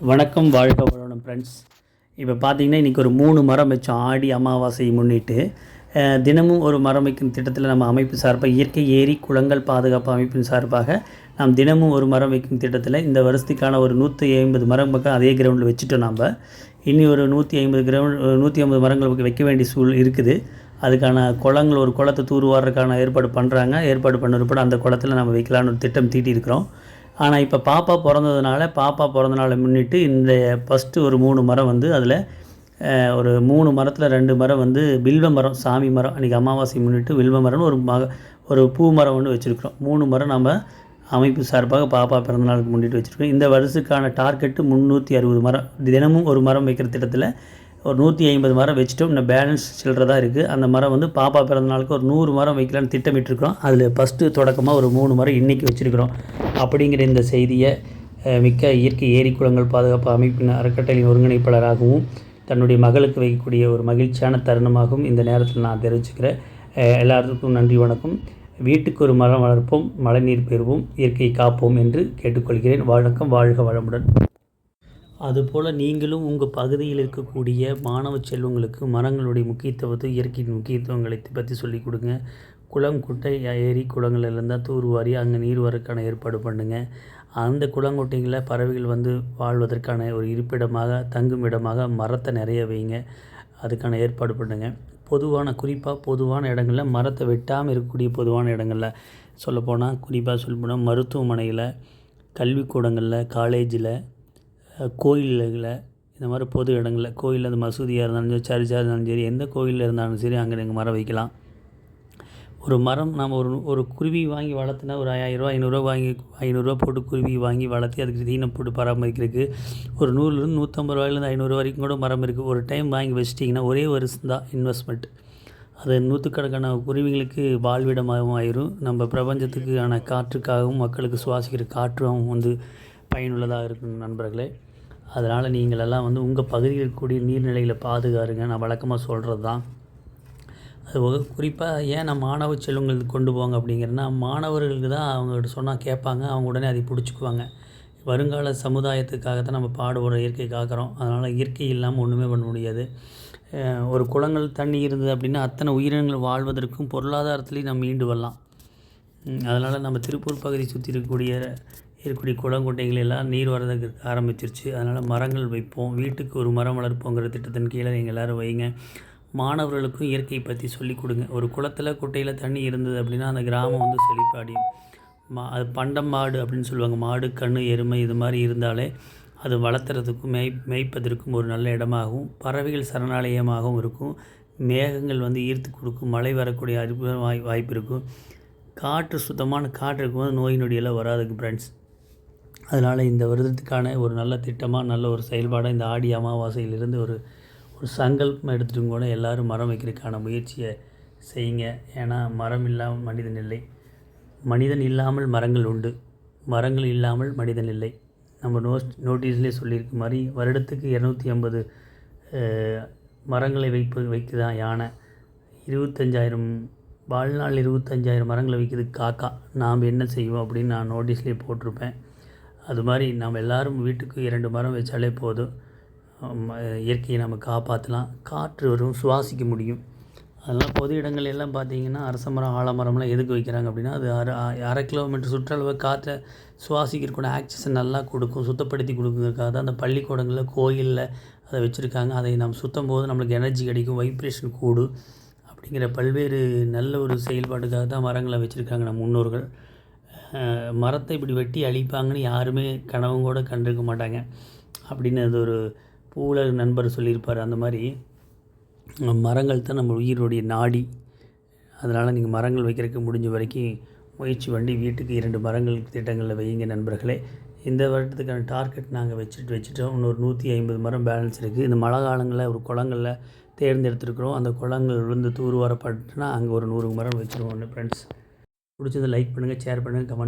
வணக்கம் வாழ்க வளமுடன் ஃப்ரெண்ட்ஸ் இப்போ பார்த்தீங்கன்னா இன்றைக்கி ஒரு மூணு மரம் வச்சோம் ஆடி அமாவாசையை முன்னிட்டு தினமும் ஒரு மரம் வைக்கும் திட்டத்தில் நம்ம அமைப்பு சார்பாக இயற்கை ஏரி குளங்கள் பாதுகாப்பு அமைப்பின் சார்பாக நாம் தினமும் ஒரு மரம் வைக்கும் திட்டத்தில் இந்த வருஷத்துக்கான ஒரு நூற்றி ஐம்பது மரம் பக்கம் அதே கிரவுண்டில் வச்சுட்டோம் நாம். இனி ஒரு நூற்றி ஐம்பது கிரவுண்ட் நூற்றி ஐம்பது மரங்கள் வைக்க வேண்டிய சூழ் இருக்குது. அதுக்கான குளங்கள் ஒரு குளத்தை தூர்வாடுறதுக்கான ஏற்பாடு பண்ணுறாங்க ஏற்பாடு பண்ண அந்த குளத்தில் நம்ம வைக்கலான்னு ஒரு திட்டம் தீட்டியிருக்கிறோம். ஆனால் இப்போ பாப்பா பிறந்ததுனால பாப்பா பிறந்தனால முன்னிட்டு இந்த ஃபஸ்ட்டு ஒரு மூணு மரம் வந்து அதில் ஒரு மூணு மரத்தில் ரெண்டு மரம் வந்து வில்வ மரம் சாமி மரம் அன்றைக்கி அமாவாசை முன்னிட்டு வில்வ மரம்னு ஒரு மக ஒரு பூ மரம் ஒன்று வச்சுருக்கிறோம். மூணு மரம் நம்ம அமைப்பு சார்பாக பாப்பா பிறந்த நாளுக்கு முன்னிட்டு வச்சுருக்கோம். இந்த வருஷத்துக்கான டார்கெட்டு முந்நூற்றி அறுபது மரம் தினமும் ஒரு மரம் வைக்கிற திட்டத்தில் ஒரு நூற்றி ஐம்பது மரம் வச்சுட்டோம். இன்னும் பேலன்ஸ் சில்லறதாக இருக்குது அந்த மரம் வந்து பாப்பா பிறந்த நாளுக்கு ஒரு நூறு மரம் வைக்கலான்னு திட்டமிட்டிருக்கிறோம். அதில் ஃபஸ்ட்டு தொடக்கமாக ஒரு மூணு மரம் இன்றைக்கி வச்சுருக்கிறோம். அப்படிங்கிற இந்த செய்தியை மிக்க இயற்கை ஏரி குளங்கள் பாதுகாப்பு அமைப்பின் அறக்கட்டளையின் ஒருங்கிணைப்பாளராகவும் தன்னுடைய மகளுக்கு வைக்கக்கூடிய ஒரு மகிழ்ச்சியான தருணமாகவும் இந்த நேரத்தில் நான் தெரிவிச்சுக்கிறேன். எல்லாத்துக்கும் எல்லாருக்கும் நன்றி வணக்கம். வீட்டுக்கு ஒரு மரம் வளர்ப்போம் மழைநீர் பெறுவோம் இயற்கையை காப்போம் என்று கேட்டுக்கொள்கிறேன். வணக்கம் வாழ்க வளமுடன். அதுபோல் நீங்களும் உங்கள் பகுதியில் இருக்கக்கூடிய மாணவ செல்வங்களுக்கு மரங்களுடைய முக்கியத்துவத்தை இயற்கையின் முக்கியத்துவங்களை பற்றி சொல்லிக் கொடுங்க. குளம் குட்டை ஏரி குளங்கள் இருந்தால் தூர்வாரி அங்கே நீர் வரக்கான ஏற்பாடு பண்ணுங்கள் அந்த குளங்குட்டைகளில் பறவைகள் வந்து வாழ்வதற்கான ஒரு இருப்பிடமாக தங்கும் இடமாக மரத்தை நிறைய வைங்க. அதுக்கான ஏற்பாடு பண்ணுங்கள் பொதுவான குறிப்பாக பொதுவான இடங்களில் மரத்தை வெட்டாமல் இருக்கக்கூடிய பொதுவான இடங்களில் சொல்லப்போனால் குறிப்பாக சொல்லப்போனால் மருத்துவமனையில் கல்விக்கூடங்களில் காலேஜில் கோயில்களில் இந்த மாதிரி பொது இடங்களில் கோயிலில் அது மசூதியாக இருந்தாலும் சரி சர்ச்சாக இருந்தாலும் சரி எந்த கோயிலில் இருந்தாலும் சரி அங்கே நீங்கள் மரம் வைக்கலாம். ஒரு மரம் நாம் ஒரு ஒரு குருவி வாங்கி வளர்த்துனா ஒரு ஆயிரரூவா ஐநூறுரூவா வாங்கி ஐநூறுரூவா போட்டு குருவி வாங்கி வளர்த்தி அதுக்கு தீனம் போட்டு பராமரிக்கிறதுக்கு ஒரு நூறுலேருந்து நூற்றம்பது ரூபாயிலேருந்து ஐநூறுரூவா வரைக்கும் கூட மரம் இருக்குது ஒரு டைம் வாங்கி வச்சிட்டிங்கன்னா ஒரே வருஷம் தான் இன்வெஸ்ட்மெண்ட் அது நூற்றுக்கணக்கான குருவிகளுக்கு வாழ்விடமாகவும் ஆயிரும். நம்ம பிரபஞ்சத்துக்கான காற்றுக்காகவும் மக்களுக்கு சுவாசிக்கிற காற்றும் வந்து பயனுள்ளதாக இருக்கும் நண்பர்களே. அதனால் நீங்களெல்லாம் வந்து உங்கள் பகுதியில் இருக்கக்கூடிய நீர்நிலைகளை பாதுகாருங்க. நான் வழக்கமாக சொல்கிறது தான் அது குறிப்பாக ஏன் நான் மாணவ செல்வங்களுக்கு கொண்டு போங்க அப்படிங்கிறனா மாணவர்களுக்கு தான் அவங்ககிட்ட சொன்னால் கேட்பாங்க. அவங்க உடனே அதை பிடிச்சிக்குவாங்க. வருங்கால சமுதாயத்துக்காக தான் நம்ம பாடுபடுற இயற்கை காக்கிறோம். அதனால் இயற்கை இல்லாமல் ஒன்றுமே பண்ண முடியாது. ஒரு குளங்கள் தண்ணி இருந்தது அப்படின்னா அத்தனை உயிரினங்கள் வாழ்வதற்கும் பொருளாதாரத்துலேயும் நம்ம மீண்டு வரலாம். அதனால் நம்ம திருப்பூர் பகுதி சுற்றி இருக்கக்கூடிய இருக்கக்கூடிய குளங்குட்டைகள் எல்லாம் நீர் வரதுக்கு ஆரம்பிச்சிருச்சு. அதனால் மரங்கள் வைப்போம். வீட்டுக்கு ஒரு மரம் வளர்ப்போங்கிற திட்டத்தின் கீழே நீங்கள் எல்லோரும் வைங்க. மாணவர்களுக்கும் இயற்கையை பற்றி சொல்லிக் கொடுங்க. ஒரு குளத்தில் குட்டையில் தண்ணி இருந்தது அப்படின்னா அந்த கிராமம் வந்து செழிப்பாடியும். மா அது பண்டம் மாடு அப்படின்னு சொல்லுவாங்க. மாடு கன்று எருமை இது மாதிரி இருந்தாலே அது வளர்த்துறதுக்கும் மேய் மேய்ப்பதற்கும் ஒரு நல்ல இடமாகவும் பறவைகள் சரணாலயமாகவும் இருக்கும். மேகங்கள் வந்து ஈர்த்து கொடுக்கும். மழை வரக்கூடிய அறிவு வாய் வாய்ப்பு இருக்கும். காற்று சுத்தமான காற்று இருக்கும்போது நோய் நொடியெல்லாம் வராதுக்கு ஃப்ரெண்ட்ஸ் அதனால் இந்த வருடத்துக்கான ஒரு நல்ல திட்டமாக நல்ல ஒரு செயல்பாடாக இந்த ஆடி அமாவாசையிலிருந்து ஒரு ஒரு சங்கல்பம் எடுத்துகிட்டு கூட எல்லோரும் மரம் வைக்கிறதுக்கான முயற்சியை செய்யுங்க. ஏன்னா மரம் இல்லாமல் மனிதன் இல்லை. மனிதன் இல்லாமல் மரங்கள் உண்டு. மரங்கள் இல்லாமல் மனிதன் இல்லை. நம்ம நோஸ் நோட்டீஸ்லேயே சொல்லியிருக்க மாதிரி வருடத்துக்கு இரநூத்தி ஐம்பது மரங்களை வைப்பு வைக்குதான் யானை. இருபத்தஞ்சாயிரம் வாழ்நாள் இருபத்தஞ்சாயிரம் மரங்களை வைக்கிறது காக்கா. நாம் என்ன செய்வோம் அப்படின்னு நான் நோட்டீஸ்லேயே போட்டிருப்பேன். அது மாதிரி நாம் எல்லாரும் வீட்டுக்கு இரண்டு மரம் வச்சாலே போதும். இயற்கையை நம்ம காப்பாற்றலாம் காற்று வரும் சுவாசிக்க முடியும். அதெல்லாம் பொது இடங்கள் எல்லாம் பார்த்தீங்கன்னா அரச மரம் ஆலமரம்லாம் எதுக்கு வைக்கிறாங்க அப்படின்னா அது அரை அரை கிலோமீட்டர் சுற்றளவு காற்றை சுவாசிக்கிறக்கூட ஆக்சிஜன் நல்லா கொடுக்கும் சுத்தப்படுத்தி கொடுக்குறதுக்காக தான் அந்த பள்ளிக்கூடங்களில் கோயிலில் அதை வச்சுருக்காங்க. அதை நம்ம சுத்தம் போது நம்மளுக்கு எனர்ஜி கிடைக்கும் வைப்ரேஷன் கூடும். அப்படிங்கிற பல்வேறு நல்ல ஒரு செயல்பாட்டுக்காக தான் மரங்களை வச்சுருக்காங்க நம்ம முன்னோர்கள். மரத்தை இப்படி வெட்டி அழிப்பாங்கன்னு யாருமே கனவும் கூட கண்டிருக்க மாட்டாங்க. அப்படின்னு அது ஒரு பூல நண்பர் சொல்லியிருப்பார். அந்த மாதிரி மரங்கள் தான் நம்ம உயிரோடைய நாடி. அதனால் நீங்கள் மரங்கள் வைக்கிறதுக்கு முடிஞ்ச வரைக்கும் முயற்சி பண்ணி வீட்டுக்கு இரண்டு மரங்கள் திட்டங்களில் வையுங்க நண்பர்களே. இந்த வருடத்துக்கான டார்கெட் நாங்கள் வச்சுட்டு வச்சுட்டோம். இன்னொரு நூற்றி ஐம்பது மரம் பேலன்ஸ் இருக்குது இந்த மழை காலங்களில் ஒரு குளங்களில் தேர்ந்தெடுத்துருக்குறோம். அந்த குளங்கள் விழுந்து தூர்வாரப்பட்டுனா அங்கே ஒரு நூறு மரம் வச்சுருவோம். ஃப்ரெண்ட்ஸ் பிடிச்சதை லைக் பண்ணுங்கள் ஷேர் பண்ணுங்கள் கமெண்ட்